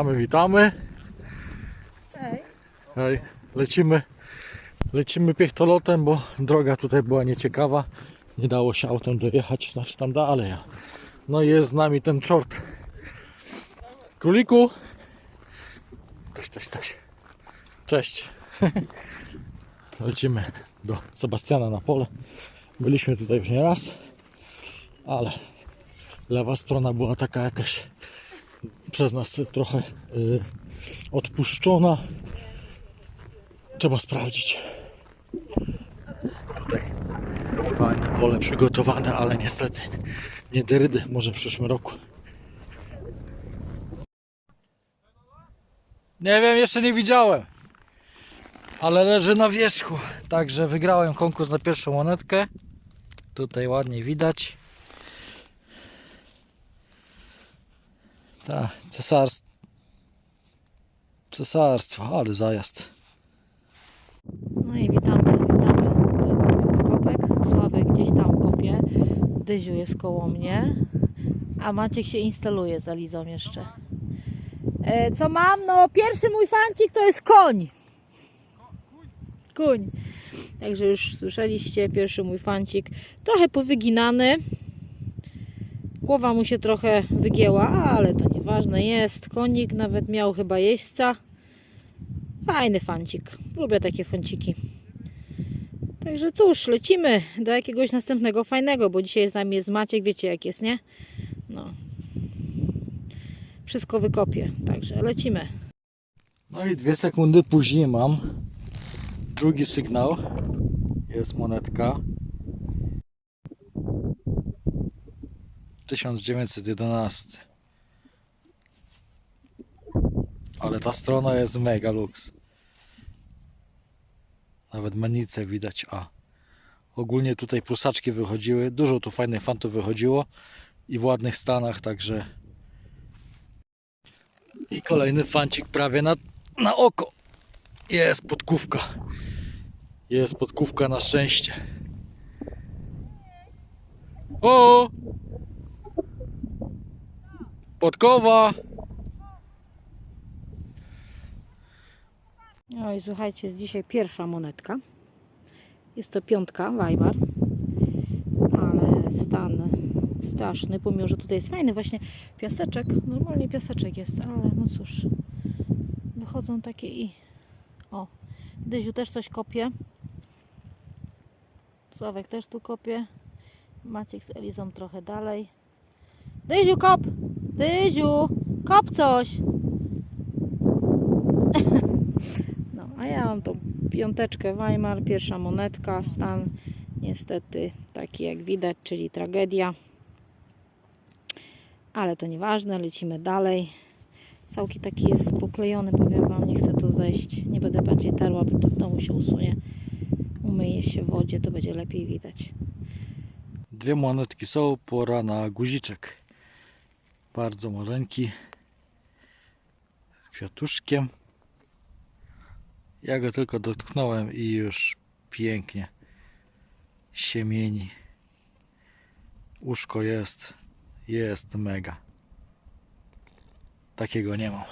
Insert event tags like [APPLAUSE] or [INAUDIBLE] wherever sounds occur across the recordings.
Witamy, witamy. Hej. Hej, lecimy. Lecimy piechtolotem, bo droga tutaj była nieciekawa. Nie dało się autem dojechać, znaczy tam da, ale ja. No i jest z nami ten czort. Króliku. Toś, toś, toś. Cześć. [LAUGHS] Lecimy do Sebastiana na pole. Byliśmy tutaj już nie raz, ale lewa strona była taka jakaś przez nas trochę y, odpuszczona. Trzeba sprawdzić. Tutaj fajne pole przygotowane, ale niestety nie derydy, może w przyszłym roku. Nie wiem, jeszcze nie widziałem. Ale leży na wierzchu. Także wygrałem konkurs na pierwszą monetkę. Tutaj ładnie widać. Tak, cesarstwo. Cesarstwo, ale zajazd. No i witamy, witamy. Kopek. Sławek gdzieś tam kopie. Dyziu jest koło mnie. A Maciek się instaluje za Lizą jeszcze. E, co mam? No pierwszy mój fancik to jest koń. Kuń. Także już słyszeliście, pierwszy mój fancik. Trochę powyginany. Głowa mu się trochę wygięła, ale to nieważne jest. Konik nawet miał chyba jeźdźca. Fajny fancik. Lubię takie fanciki. Także cóż, lecimy do jakiegoś następnego fajnego, bo dzisiaj z nami jest Maciek, wiecie jak jest, nie? No. Wszystko wykopię, także lecimy. No i dwie sekundy później mam drugi sygnał. Jest monetka. 1911. Ale ta strona jest mega luks. Nawet menicę widać. A ogólnie tutaj prusaczki wychodziły. Dużo tu fajnych fantów wychodziło i w ładnych stanach, także i kolejny fancik prawie na, na oko. Jest podkówka. Jest podkówka na szczęście. O! Podkowa! No i słuchajcie, jest dzisiaj pierwsza monetka. Jest to piątka Weimar. Ale stan straszny, pomimo, że tutaj jest fajny właśnie piaseczek. Normalnie piaseczek jest, ale no cóż. Wychodzą takie i... O, Dyziu też coś kopie. Sławek też tu kopie. Maciek z Elizą trochę dalej. Dyziu, kop! Dyziu, kop coś! [LAUGHS] No, a ja mam tą piąteczkę Weimar, pierwsza monetka, stan niestety taki jak widać, czyli tragedia. Ale to nieważne, lecimy dalej. Całki taki jest poklejony, powiem Wam, nie chcę to zejść. Nie będę bardziej tarła, bo to w domu się usunie. Umyje się w wodzie, to będzie lepiej widać. Dwie monetki są, pora na guziczek. Bardzo maleńki. Z kwiatuszkiem. Ja go tylko dotknąłem i już pięknie siemieni. Uszko jest, jest mega. Takiego nie mam.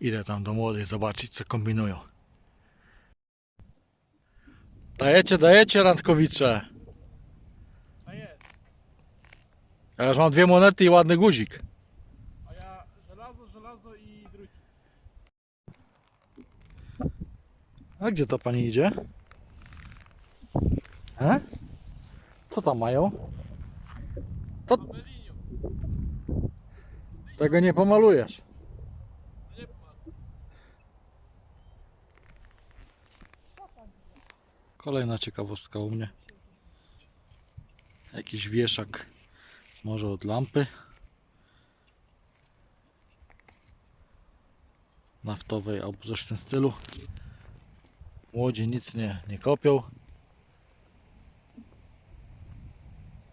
Idę tam do młodych zobaczyć co kombinują. Dajecie, dajecie randkowicze. A jest. Ja już mam dwie monety i ładny guzik. A ja żelazo, żelazo i drugi. A gdzie to pani idzie? E? Co tam mają? To... Tego nie pomalujesz. Kolejna ciekawostka u mnie. Jakiś wieszak. Może od lampy. Naftowej albo coś w tym stylu. Młodzi nic nie, nie kopią.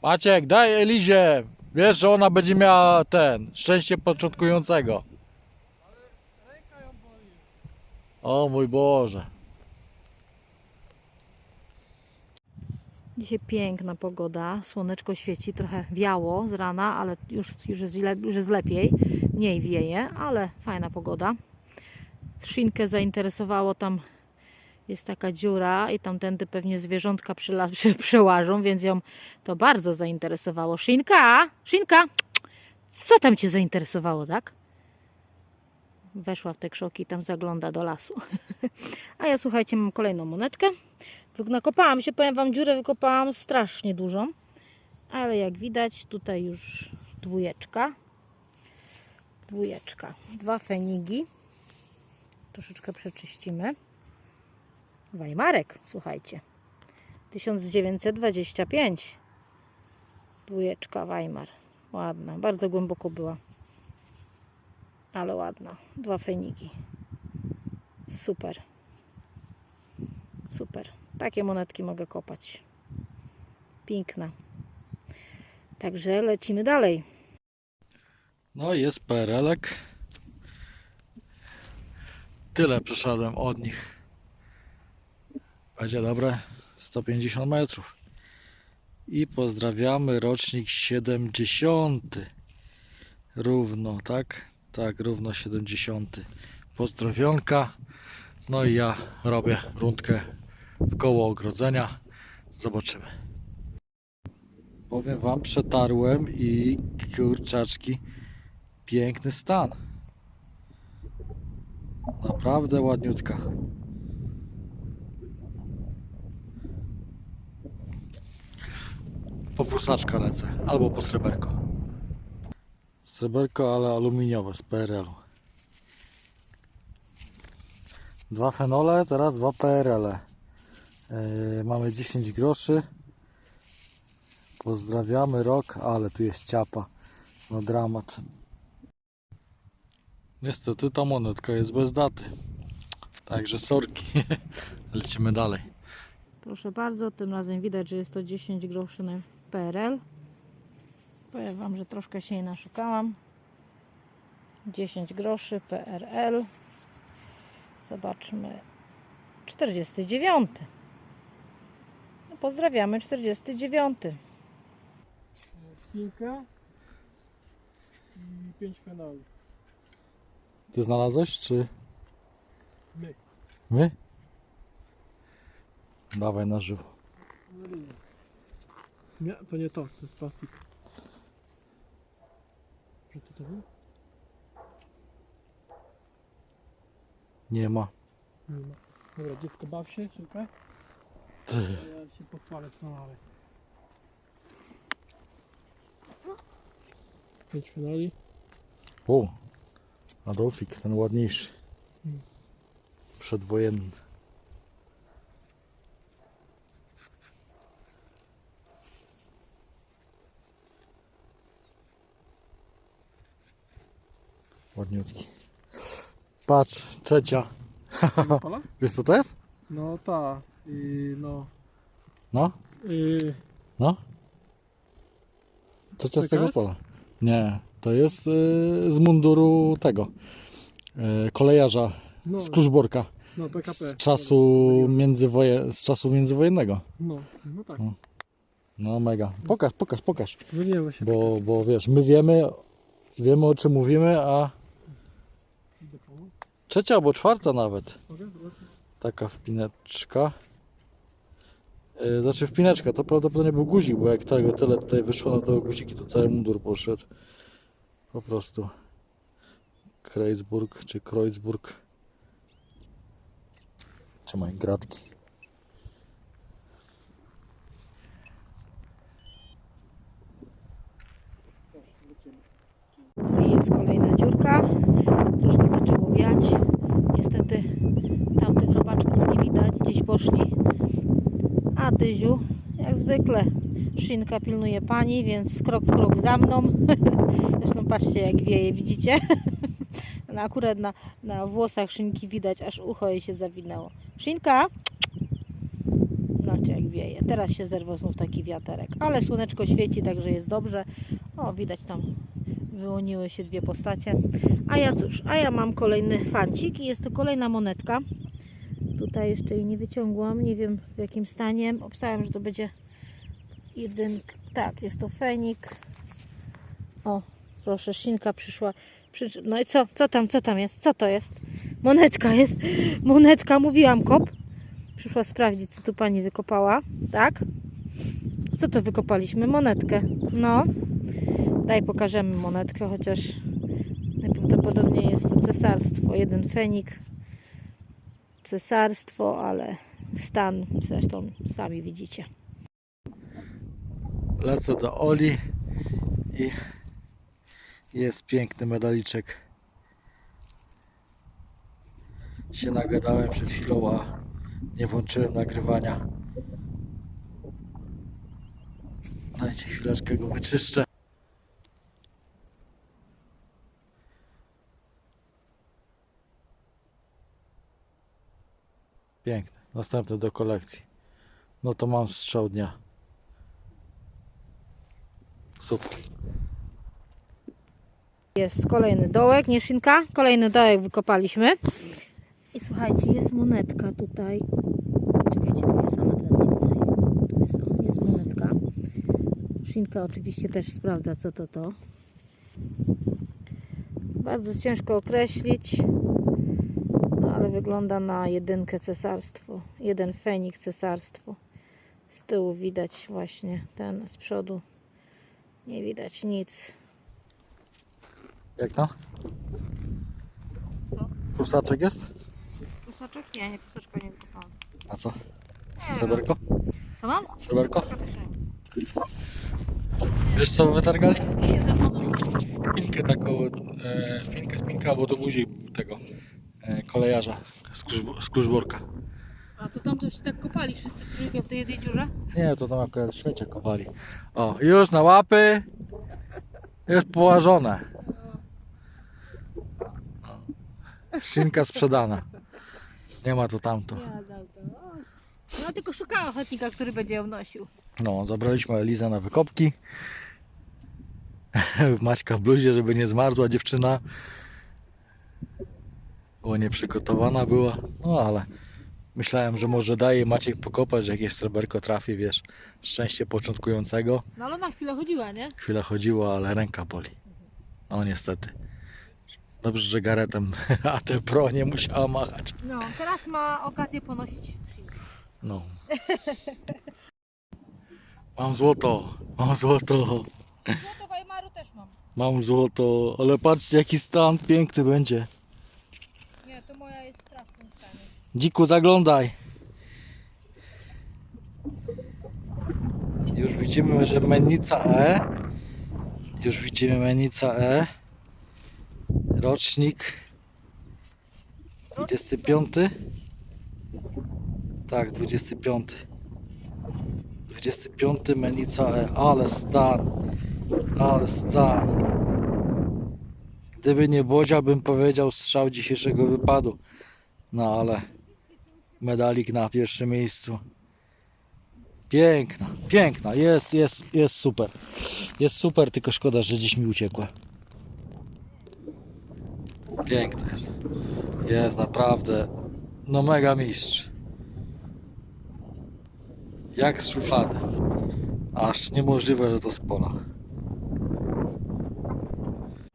Maciek, daj Elizie. Wiesz, że ona będzie miała ten szczęście początkującego. O mój Boże. Dzisiaj piękna pogoda, słoneczko świeci, trochę wiało z rana, ale już, już, jest, już jest lepiej. mniej wieje, ale fajna pogoda. Szynkę zainteresowało tam jest taka dziura i tamtędy pewnie zwierzątka przyla- [LAUGHS] prze- przełażą, więc ją to bardzo zainteresowało. Szynka! Szynka! Co tam Cię zainteresowało, tak? Weszła w te krzoki i tam zagląda do lasu. [LAUGHS] A ja słuchajcie, mam kolejną monetkę. Nakopałam się, powiem Wam, dziurę wykopałam strasznie dużą. Ale jak widać, tutaj już dwójeczka. Dwójeczka. Dwa fenigi. Troszeczkę przeczyścimy. Weimarek, słuchajcie. 1925. Dwójeczka Weimar. Ładna, bardzo głęboko była. Ale ładna. Dwa fenigi. Super. Super. Takie monetki mogę kopać. Piękna. Także lecimy dalej. No jest PRL-ek. Tyle przeszedłem od nich. Będzie dobre 150 metrów. I pozdrawiamy rocznik 70. Równo, tak? Tak, równo 70. Pozdrowionka. No i ja robię rundkę w koło ogrodzenia. Zobaczymy. Powiem wam, przetarłem i kurczaczki piękny stan. Naprawdę ładniutka. Po prusaczka lecę, albo po sreberko. Sreberko, ale aluminiowe z PRL-u. Dwa fenole, teraz dwa PRL-e. Yy, mamy 10 groszy. Pozdrawiamy rok, ale tu jest ciapa. No dramat. Niestety ta monetka jest bez daty. Także sorki. [LAUGHS] Lecimy dalej. Proszę bardzo, tym razem widać, że jest to 10 groszy na PRL. Powiem Wam, że troszkę się jej naszukałam. 10 groszy PRL. Zobaczmy. 49. Pozdrawiamy 49. Spinka i pięć fenoli. Ty znalazłeś, czy My. my? Dawaj na żywo. Nie, to nie to, to jest plastik. Że to to był? Nie ma. Nie ma. Dobra, dziecko baw się, czekaj. Ja się pochwalę co mamy. Pięć fenoli. O, Adolfik, ten ładniejszy. Mm. Przedwojenny. Ładniutki. Patrz, trzecia. [LAUGHS] Wiesz co to jest? No ta, i no. No, I, no. Trzecia z tego pola. Nie, to jest y, z munduru tego. Y, kolejarza no, z Kruszborka. no PKP. Z czasu, międzywoje, z czasu międzywojennego. No, no tak. No. No mega. Pokaż, pokaż, pokaż. No. Bo, bo wiesz, my wiemy, wiemy o czym mówimy, a trzecia albo czwarta nawet. Mogę? Taka wpineczka. Yy, znaczy wpineczka, to prawdopodobnie był guzik, bo jak tego tyle tutaj wyszło na tego guziki, to cały mundur poszedł. Po prostu. Kreuzburg czy Kreuzburg. Trzymaj gratki. No i jest kolejna dziurka. Troszkę zaczęło wiać. Niestety tamtych robaczków nie widać. Gdzieś poszli. A Dyziu, jak zwykle, szynka pilnuje pani, więc krok w krok za mną. [LAUGHS] Zresztą patrzcie jak wieje, widzicie? [LAUGHS] No akurat na, na włosach szynki widać, aż ucho jej się zawinęło. Szynka! Znacie jak wieje. Teraz się zerwał znów taki wiaterek. Ale słoneczko świeci, także jest dobrze. O, widać tam wyłoniły się dwie postacie. A ja cóż, a ja mam kolejny fancik i jest to kolejna monetka. Tutaj jeszcze jej nie wyciągłam, nie wiem w jakim stanie. Obstałem, że to będzie jedynk. Tak, jest to fenik. O, proszę, Szynka przyszła. Przysz... No i co? Co tam, co tam jest? Co to jest? Monetka jest. Monetka, mówiłam, kop. Przyszła sprawdzić, co tu pani wykopała. Tak? Co to wykopaliśmy? Monetkę. No. Daj, pokażemy monetkę, chociaż najprawdopodobniej jest to cesarstwo. Jeden fenik. Cesarstwo, ale stan zresztą sami widzicie. Lecę do Oli i jest piękny medaliczek. Się nagadałem przed chwilą, a nie włączyłem nagrywania. Dajcie chwileczkę go wyczyszczę. Piękny. Następny do kolekcji. No to mam strzał dnia. Super. Jest kolejny dołek, nie szynka. Kolejny dołek wykopaliśmy. I słuchajcie, jest monetka tutaj. Czekajcie, bo ja sama teraz nie widzę. Tu jest, jest monetka. Szynka oczywiście też sprawdza, co to to. Bardzo ciężko określić, no, ale wygląda na jedynkę cesarstwo. Jeden fenik cesarstwo. Z tyłu widać właśnie ten, z przodu nie widać nic. Jak to? Co? Prusaczek jest? Pusaczek? Nie, nie, pusaczka nie wykopałam. A co? Sreberko? Co mam? Sreberko? Wiesz co wytargali? Pinkę taką, e, pinkę spinka albo do buzi tego e, kolejarza z, kluczb- z kluczborka. To tam coś tak kopali wszyscy w trójkę w tej jednej dziurze? Nie, to tam akurat śmiecie kopali. O, już na łapy. Jest położone. Szynka sprzedana. Nie ma to tamto. To. No tylko szukałam ochotnika, który będzie ją nosił. No, zabraliśmy Elizę na wykopki. [LAUGHS] Maćka w bluzie, żeby nie zmarzła dziewczyna. Bo nieprzygotowana była. No ale myślałem, że może daje Maciek pokopać, że jakieś sreberko trafi, wiesz. Szczęście początkującego. No ale na chwilę chodziła, nie? Chwilę chodziło, ale ręka boli. No niestety. Dobrze, że garetem [LAUGHS] AT Pro nie musiała machać. No, teraz ma okazję ponosić. No. Mam złoto, mam złoto. Złoto Weimaru też mam. Mam złoto, ale patrzcie jaki stan piękny będzie. Nie, to moja jest w strasznym stanie. Dziku zaglądaj. Już widzimy, że mennica E. Już widzimy mennica E. Rocznik 25. Tak, 25. 25 menica E. Ale stan. Ale stan. Gdyby nie Bodzia, bym powiedział strzał dzisiejszego wypadu. No ale medalik na pierwszym miejscu. Piękna, piękna, jest, jest, jest super. Jest super, tylko szkoda, że dziś mi uciekła. Piękna jest. Jest naprawdę, no mega mistrz. Jak z szuflady. Aż niemożliwe, że to z pola.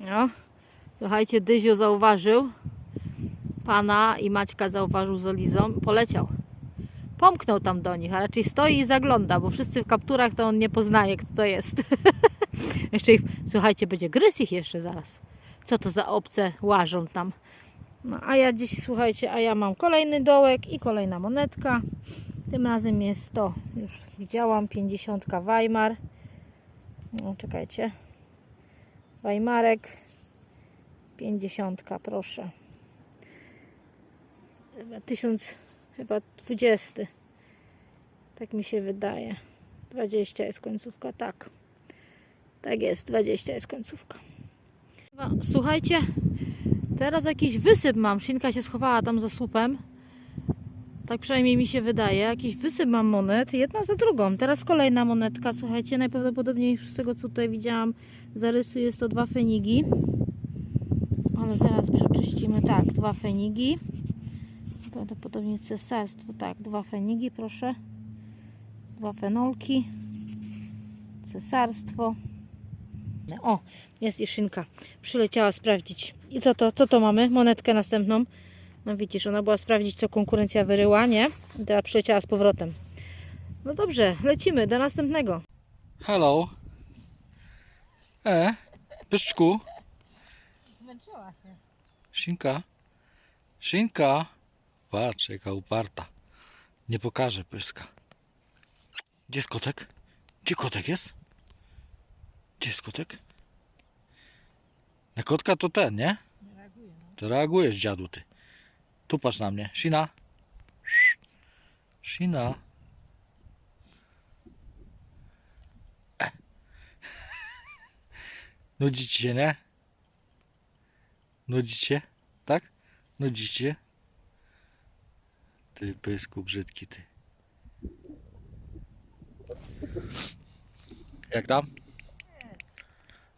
No, słuchajcie, Dyzio zauważył pana i Maćka zauważył z Olizą, poleciał. Pomknął tam do nich, a raczej stoi i zagląda, bo wszyscy w kapturach to on nie poznaje, kto to jest. [LAUGHS] jeszcze ich, słuchajcie, będzie gryz ich jeszcze zaraz. Co to za obce łażą tam. No, a ja dziś, słuchajcie, a ja mam kolejny dołek i kolejna monetka. Tym razem jest to, już widziałam, 50 Weimar. No, czekajcie. Weimarek 50, proszę. Chyba 1000, chyba 20. Tak mi się wydaje. 20 jest końcówka, tak. Tak jest, 20 jest końcówka. Słuchajcie, teraz jakiś wysyp mam. Szynka się schowała tam za słupem. Tak przynajmniej mi się wydaje. Jakiś wysyp mam monet, jedna za drugą. Teraz kolejna monetka, słuchajcie, najprawdopodobniej już z tego co tutaj widziałam zarysy jest to dwa fenigi. Ale zaraz przeczyścimy. Tak, dwa fenigi. Prawdopodobnie cesarstwo. Tak, dwa fenigi, proszę. Dwa fenolki. Cesarstwo. O, jest i szynka. Przyleciała sprawdzić. I co to? Co to mamy? Monetkę następną. No widzisz, ona była sprawdzić, co konkurencja wyryła, nie? I teraz przyleciała z powrotem. No dobrze, lecimy do następnego. Hello. E, pyszczku. Zmęczyła się. Szynka. Szynka. Patrz, jaka uparta. Nie pokaże pyska. Gdzie jest kotek? Gdzie kotek jest? Gdzie jest kotek? Na kotka to ten, nie? Nie reaguje. No. To reagujesz, dziadu, ty. Tu patrz na mnie. Shina. Shina. E. [LAUGHS] Nudzi ci się, nie? Nudzi się? Tak? Nudzi się? Ty pysku brzydki, ty. Jak tam?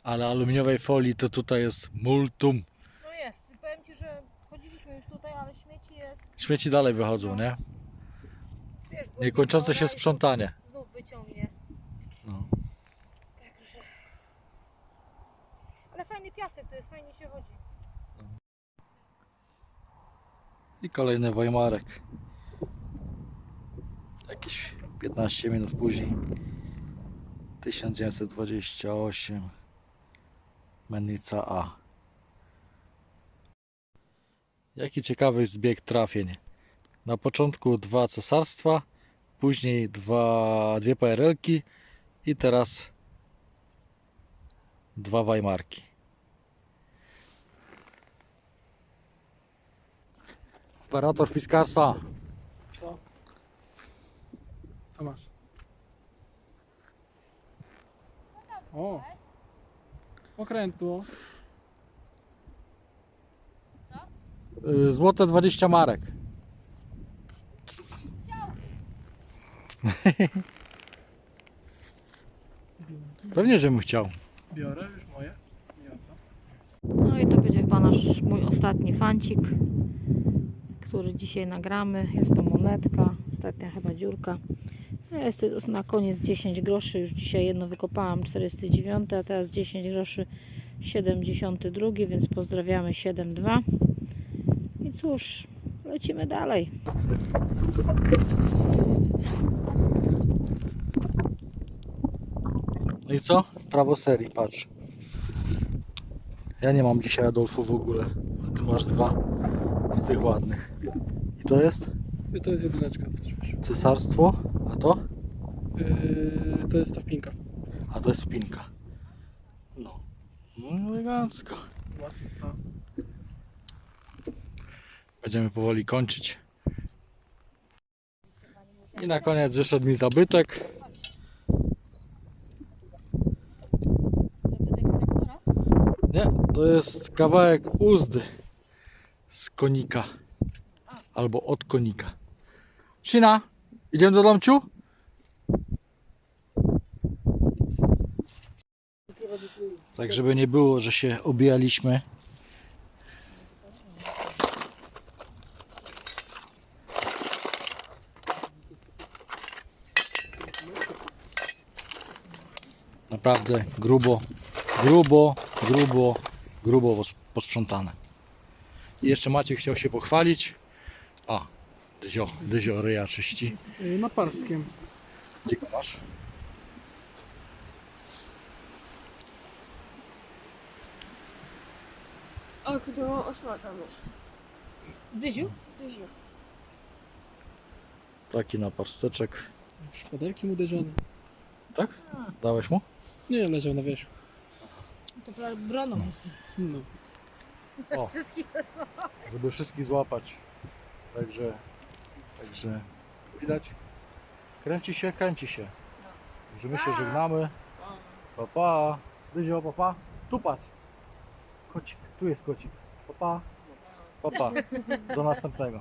Ale aluminiowej folii to tutaj jest multum. no jest. Powiem Ci, że chodziliśmy już tutaj, ale śmieci jest. Śmieci dalej wychodzą, nie? Wiesz, Niekończące się sprzątanie. Znów wyciągnie. No. Także. Ale fajny piasek, to jest fajnie się chodzi. I kolejny Weimarek. Jakieś 15 minut później. 1928. Mennica A. Jaki ciekawy zbieg trafień. Na początku dwa cesarstwa, później dwa, dwie PRL-ki i teraz dwa Weimarki. Operator Fiskarsa. Co? Masz? O! Okrętło. Y, Złote 20 marek. [LAUGHS] Pewnie, że bym chciał. Biorę już moje. Nie oddam. No i to będzie chyba nasz mój ostatni fancik, który dzisiaj nagramy. Jest to monetka, ostatnia chyba dziurka. No Jest to na koniec 10 groszy, już dzisiaj jedno wykopałam 49, a teraz 10 groszy 72, więc pozdrawiamy 7.2. I cóż, lecimy dalej. No i co? Prawo serii, patrz. Ja nie mam dzisiaj Adolfu w ogóle. A ty masz dwa z tych ładnych. I to jest I to jest jedyneczka. też cesarstwo? Yy, to jest ta wpinka. A to jest spinka. No. No elegancko. Będziemy powoli kończyć. I na koniec wyszedł mi zabytek. Nie, to jest kawałek uzdy z konika. Albo od konika. Szyna, idziemy do domciu? Tak, żeby nie było, że się obijaliśmy. Naprawdę grubo, grubo, grubo, grubo pos- posprzątane. I jeszcze Maciek chciał się pochwalić. A, dyzio, dyzio ryja czyści. Yy, na parskiem. Gdzie masz? Ok, do osłagamy. Dyziu? Dyziu. Taki naparsteczek. Szpaderkiem uderzony. Tak? Dałeś mu? Nie, leżał na wierzchu. To broną. No. O, [LAUGHS] Wszystkich żeby wszystkich złapać. Także, także widać. Kręci się, kręci się. Że my się żegnamy. Pa, pa. Dyzio, pa, pa. Tu patrz. Kocik, tu jest kocik. Pa, pa. Pa, pa. Do następnego.